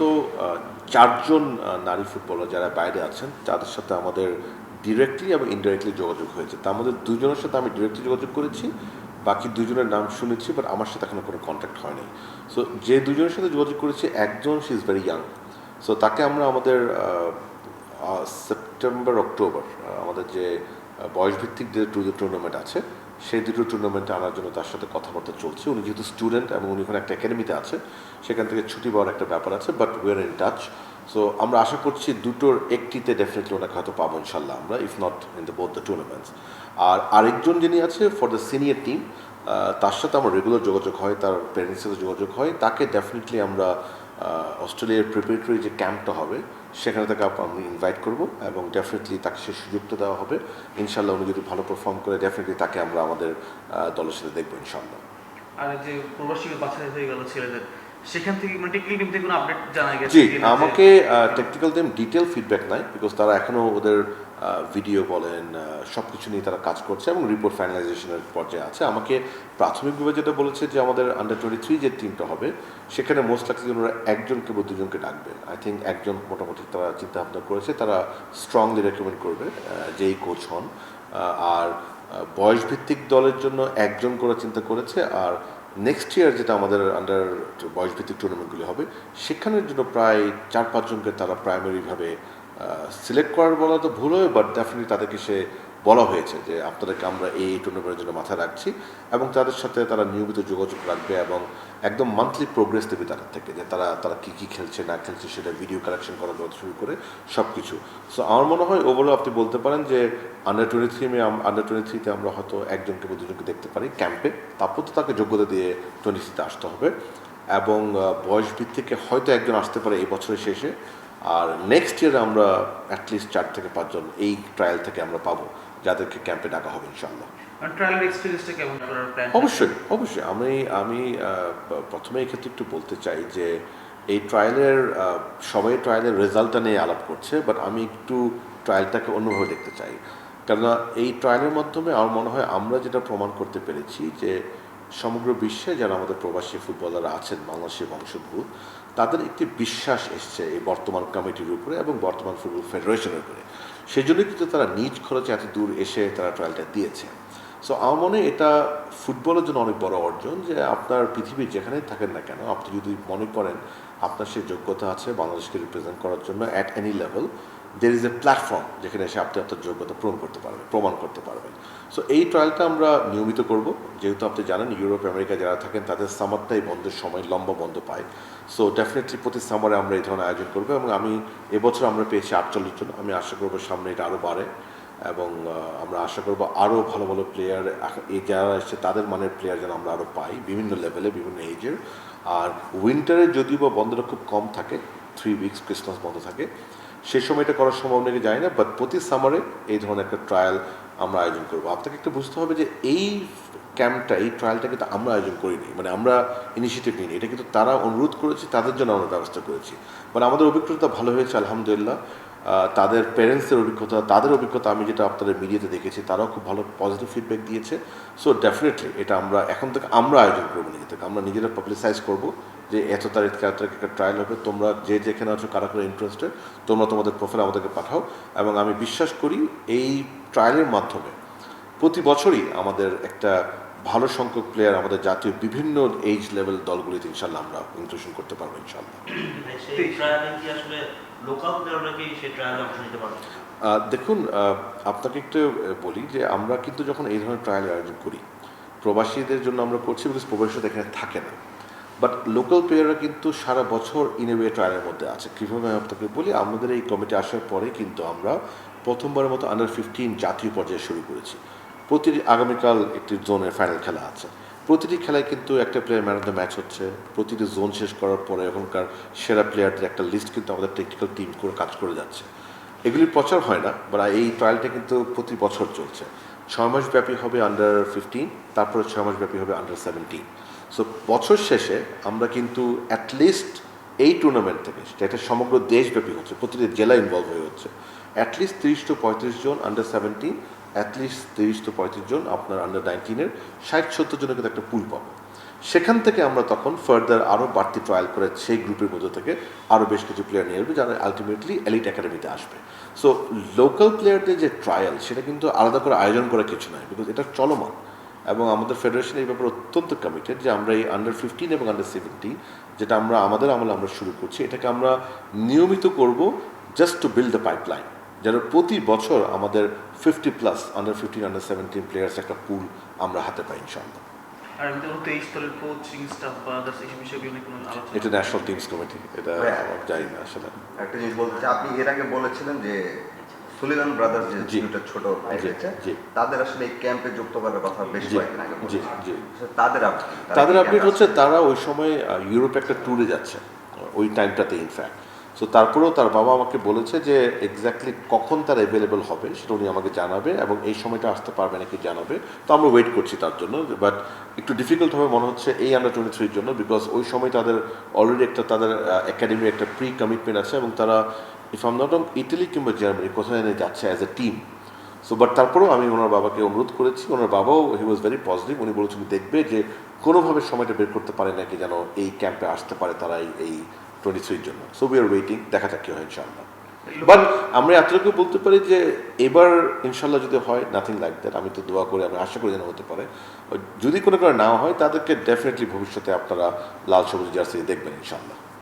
তো চারজন নারী ফুটবলার যারা বাইরে আছেন, তাদের সাথে আমাদের ডিরেক্টলি এবং ইনডাইরেক্টলি যোগাযোগ হয়েছে। তার মধ্যে দুজনের সাথে আমি ডিরেক্টলি যোগাযোগ করেছি, বাকি দুজনের নাম শুনেছি বাট আমার সাথে এখনও কোনো কন্ট্যাক্ট হয়নি। সো যে দুজনের সাথে যোগাযোগ করেছি, একজন she is very young so তাকে আমরা আমাদের সেপ্টেম্বর অক্টোবর আমাদের যে বয়সভিত্তিক যে দুটো টুর্নামেন্ট আছে সেই দুটো টুর্নামেন্টে আনার জন্য তার সাথে কথাবার্তা চলছে। উনি যেহেতু স্টুডেন্ট এবং উনি ওখানে একটা একাডেমিতে আছে, সেখান থেকে ছুটি পাওয়ার একটা ব্যাপার আছে but we're in touch so আমরা আশা করছি দুটোর একটিতে ডেফিনেটলি ওনাকে হয়তো পাবো ইনশাল্লাহ আমরা if not in the both the tournaments আর আরেকজন যিনি আছে ফর দ্য সিনিয়র টিম তার সাথে আমার রেগুলার যোগাযোগ হয়, তার প্যারেন্টসের সাথে যোগাযোগ হয়, তাকে ডেফিনেটলি আমরা অস্ট্রেলিয়ার প্রিপারেটরি যে ক্যাম্পটা হবে সেখানে তাকে আমি ইনভাইট করব এবং ডেফিনেটলি তাকে সে সুযোগটা দেওয়া হবে। ইনশাল্লাহ উনি যদি ভালো পারফর্ম করে ডেফিনেটলি তাকে আমরা আমাদের দলের সাথে দেখব ইনশাল্লাহ আর যে প্রবাসী বাছাই হয়ে গেল ছেলেদের সেখান থেকে মানে টেকনিক্যাল টিম থেকে কোনো আপডেট জানা গেছে জি আমাকে টেকনিক্যাল টিম ডিটেল ফিডব্যাক নাই বিকজ তারা এখনও ওদের ভিডিও বলেন সব কিছু নিয়ে তারা কাজ করছে এবং রিপোর্ট ফাইনালাইজেশনের পর্যায়ে আছে। আমাকে প্রাথমিকভাবে যেটা বলেছে যে আমাদের আন্ডার টোয়েন্টি থ্রি যে টিমটা হবে, সেখানে মোস্ট লাকলি ওনারা একজনকে বা দুজনকে ডাকবে। আই থিঙ্ক একজন মোটামুটি তারা চিন্তা ভাবনা করেছে, তারা স্ট্রংলি রেকমেন্ড করবে যেই কোচ হন। আর বয়সভিত্তিক দলের জন্য একজন করে চিন্তা করেছে, আর নেক্সট ইয়ার যেটা আমাদের আন্ডার বয়সভিত্তিক টুর্নামেন্টগুলি হবে, সেখানের জন্য প্রায় চার পাঁচজনকে তারা প্রাইমারিভাবে সিলেক্ট করার বলা তো ভুল হবে বাট ডেফিনেটলি তাদেরকে সে বলা হয়েছে যে আপনাদেরকে আমরা এই টুর্নামেন্টের জন্য মাথায় রাখছি এবং তাদের সাথে তারা নিয়মিত যোগাযোগ রাখবে এবং একদম মান্থলি প্রোগ্রেস দেবে তাদের থেকে যে তারা তারা কী কী খেলছে, না খেলছে সেটা ভিডিও কালেকশন করা থেকে শুরু করে সব কিছু সো আমার মনে হয় ওভারঅল আপনি বলতে পারেন যে under twenty three under twenty থ্রিতে আমরা হয়তো একজনকে বা দুজনকে দেখতে পারি ক্যাম্পে তারপর তো তাকে যোগ্যতা দিয়ে টোয়েন্টি থ্রিতে আসতে হবে এবং বয়স ভিত্তিকে হয়তো একজন আসতে পারে এই বছরের শেষে। আর নেক্সট ইয়ারে আমরা অ্যাটলিস্ট চার থেকে পাঁচজন এই ট্রায়াল থেকে আমরা পাবো যাদেরকে ক্যাম্পে ডাকা হবে ইনশাল্লাহ অবশ্যই অবশ্যই। আমি আমি প্রথমে এই ক্ষেত্রে একটু বলতে চাই যে এই ট্রায়ালের সবাই ট্রায়ালের রেজাল্টটা নিয়ে আলাপ করছে বাট আমি একটু ট্রায়ালটাকে অন্যভাবে দেখতে চাই। কেননা এই ট্রায়ালের মাধ্যমে আমার মনে হয় আমরা যেটা প্রমাণ করতে পেরেছি যে সমগ্র বিশ্বে যারা আমাদের প্রবাসী ফুটবলাররা আছেন, বাংলাদেশি বংশোদ্ভূত, তাদের একটি বিশ্বাস এসছে এই বর্তমান কমিটির উপরে এবং বর্তমান ফুটবল ফেডারেশনের উপরে। সেই জন্য কিন্তু তারা নিজ খরচে এত দূর এসে তারা ট্রায়ালটা দিয়েছে। সো আমার মনে এটা ফুটবলের জন্য অনেক বড় অর্জন যে আপনার পৃথিবীর যেখানেই থাকেন না কেন, আপনি যদি মনে করেন আপনার সেই যোগ্যতা আছে বাংলাদেশকে রিপ্রেজেন্ট করার জন্য at any level there is a platform যেখানে এসে আপনি আপনার যোগ্যতা পূরণ করতে পারবেন, প্রমাণ করতে পারবেন। সো এই ট্রায়ালটা আমরা নিয়মিত করব। যেহেতু আপনি জানেন ইউরোপ আমেরিকা যারা থাকেন, তাদের সামারটাই বন্ধের সময় লম্বা বন্ধ পায়। সো ডেফিনেটলি প্রতি সামারে আমরা এই ধরনের আয়োজন করব এবং আমি এবছর আমরা পেয়েছি আটচল্লিশ জন। আমি আশা করব সামনে এটা আরও বাড়ে এবং আমরা আশা করব আরও ভালো ভালো প্লেয়ার এই যারা এসছে, তাদের মানের প্লেয়ার যেন আমরা আরও পাই বিভিন্ন লেভেলে বিভিন্ন এজের আর উইন্টারে যদিও বা বন্ধটা খুব কম থাকে থ্রি উইকস ক্রিসমাস বন্ধ থাকে। সেই সময়টা করার সম্ভব নাকি যায় না বাট প্রতি সামারে এই ধরনের একটা ট্রায়াল আমরা আয়োজন করব। আপনাকে একটু বুঝতে হবে যে এই ক্যাম্পটা এই ট্রায়ালটা কিন্তু আমরা আয়োজন করিনি। মানে আমরা ইনিশিয়েটিভ নিইনি। এটা কিন্তু তারা অনুরোধ করেছে, তাদের জন্য আমরা ব্যবস্থা করেছি। মানে আমাদের অভিজ্ঞতা ভালো হয়েছে, আলহামদুলিল্লাহ। তাদের প্যারেন্টসের অভিজ্ঞতা, তাদের অভিজ্ঞতা আমি যেটা আপনাদের মিডিয়াতে দেখেছি, তারাও খুব ভালো পজিটিভ ফিডব্যাক দিয়েছে। সো ডেফিনেটলি এটা আমরা এখন থেকে আমরা আয়োজন করব নিজে থেকে। আমরা নিজেরা পাবলিসাইজ করব যে এত তারিখ এত তারিখ একটা ট্রায়াল হবে। তোমরা যে যেখানে আছো, কারা কারা ইন্টারেস্টেড তোমরা তোমাদের প্রোফাইল আমাদেরকে পাঠাও। এবং আমি বিশ্বাস করি এই ট্রায়ালের মাধ্যমে প্রতি বছরই আমাদের একটা ভালো সংখ্যক প্লেয়ার আমাদের জাতীয় বিভিন্ন এজ লেভেল দলগুলিতে ইনশাল্লাহ আমরা ইনক্লুশন করতে পারব ইনশাল্লাহ। দেখুন আপনাকে একটু বলি যে আমরা কিন্তু যখন এই ধরনের ট্রায়াল আয়োজন করি, প্রবাসীদের জন্য আমরা করছি বিকজ প্রবাসীরা এখানে থাকে না। বাট লোকাল প্লেয়াররা কিন্তু সারা বছর ইনওয়ে ট্রায়ালের মধ্যে আছে। কীভাবে আমি আপনাকে বলি, আমাদের এই কমিটি আসার পরে কিন্তু আমরা প্রথমবারের মতো আন্ডার ফিফটিন জাতীয় পর্যায়ে শুরু করেছি। প্রতিটি আগামীকাল একটি জোনের ফাইনাল খেলা আছে। প্রতিটি খেলায় কিন্তু একটা player man of the match হচ্ছে। প্রতিটি জোন শেষ করার পরে এখনকার সেরা প্লেয়ারদের একটা লিস্ট কিন্তু আমাদের টেকনিক্যাল টিম করে কাজ করে যাচ্ছে। এগুলির প্রচার হয় না বা এই ট্রায়ালটা কিন্তু প্রতি বছর চলছে। ছয় মাস ব্যাপী হবে আন্ডার ফিফটিন তারপরে ছয় মাস ব্যাপী হবে আন্ডার সেভেন্টিন সো বছর শেষে আমরা কিন্তু অ্যাটলিস্ট এই টুর্নামেন্ট থেকে যেটা সমগ্র দেশব্যাপী হচ্ছে, প্রতিটি জেলা ইনভলভ হয়ে হচ্ছে অ্যাটলিস্ট তিরিশ টু পঁয়ত্রিশ জন আন্ডার সেভেন্টিন অ্যাটলিস্ট তিরিশ টু পঁয়ত্রিশ জন আপনার আন্ডার নাইনটিনের ষাট, সত্তর জনের কিন্তু একটা পুল পাবো। সেখান থেকে আমরা তখন ফার্দার আরও বাড়তি ট্রায়াল করে সেই গ্রুপের মধ্যে থেকে আরও বেশ কিছু প্লেয়ার নিয়ে আসবে যারা আলটিমেটলি এলিট একাডেমিতে আসবে। সো লোকাল প্লেয়ারদের যে ট্রায়াল সেটা কিন্তু আলাদা করে আয়োজন করা কিছু নয় বিকজ এটা চলমান। এবং আমাদের ফেডারেশন এই ব্যাপারে অত্যন্ত কমিটেড যে আমরা এই আন্ডার ফিফটিন এবং আন্ডার সেভেন্টিন যেটা আমরা আমাদের আমলে আমরা শুরু করছি, এটাকে আমরা নিয়মিত করব just to build the pipeline যেন প্রতি বছর আমাদের fifty plus under fifteen under seventeen players একটা পুল আমরা হাতে পাই ইনশাআল্লাহ। আর কোচিং স্টাফ বা আদার্স কোনো আলোচনা? এটা ন্যাশনাল টিমস কমিটি এটা। আমার জানি না আসলে। একটা জিনিস বলতে আপনি এর আগে বলেছিলেন যে সুলিভান ব্রাদার্স যে। দুটো ছোট ভাই রয়েছে তাদের আসলে এই ক্যাম্পে যুক্ত করার কথা বেশ জি, কয়েকদিন আগে জি, জি। তাদের আপডেট তারা তাদের আপডেট হচ্ছে তারা ওই সময় ইউরোপে একটা ট্যুরে যাচ্ছে ওই টাইমটাতে ইনফ্যাক্ট সো তারপরেও তার বাবা আমাকে বলেছে যে এক্স্যাক্টলি কখন তার অ্যাভেলেবেল হবে সেটা উনি আমাকে জানাবে এবং এই সময়টা আসতে পারবে নাকি জানাবে। তো আমরা ওয়েট করছি তার জন্য বাট একটু ডিফিকাল্ট হবে মনে হচ্ছে এই আন্ডার টোয়েন্টি থ্রির জন্য বিকজ ওই সময় তাদের অলরেডি একটা তাদের একাডেমির একটা প্রি কমিটমেন্ট আছে এবং তারা ইফ আম নট ইটালি কিংবা জার্মানি কোথায় যাচ্ছে as a team so but তারপরেও আমি ওনার বাবাকে অনুরোধ করেছি, ওনার বাবাও হি ওয়াজ ভেরি পজিটিভ উনি বলেছেন দেখবে যে কোনোভাবে সময়টা বের করতে পারে নাকি যেন এই ক্যাম্পে আসতে পারে তারা এই টোয়েন্টি থ্রির জন্য। সো উই আর ওয়েটিং দেখা যাক কি হয়, ইনশাআল্লাহ। বাট আমরা এতটুকু বলতে পারি যে, এবার ইনশাল্লাহ যদি হয় নাথিং লাইক দ্যাট আমি তো দোয়া করি, আমি আশা করি যেন হতে পারে। যদি কোনো কারণে না হয়, তাদেরকে ডেফিনেটলি ভবিষ্যতে আপনারা লাল সবুজ জার্সি দেখবেন ইনশাল্লাহ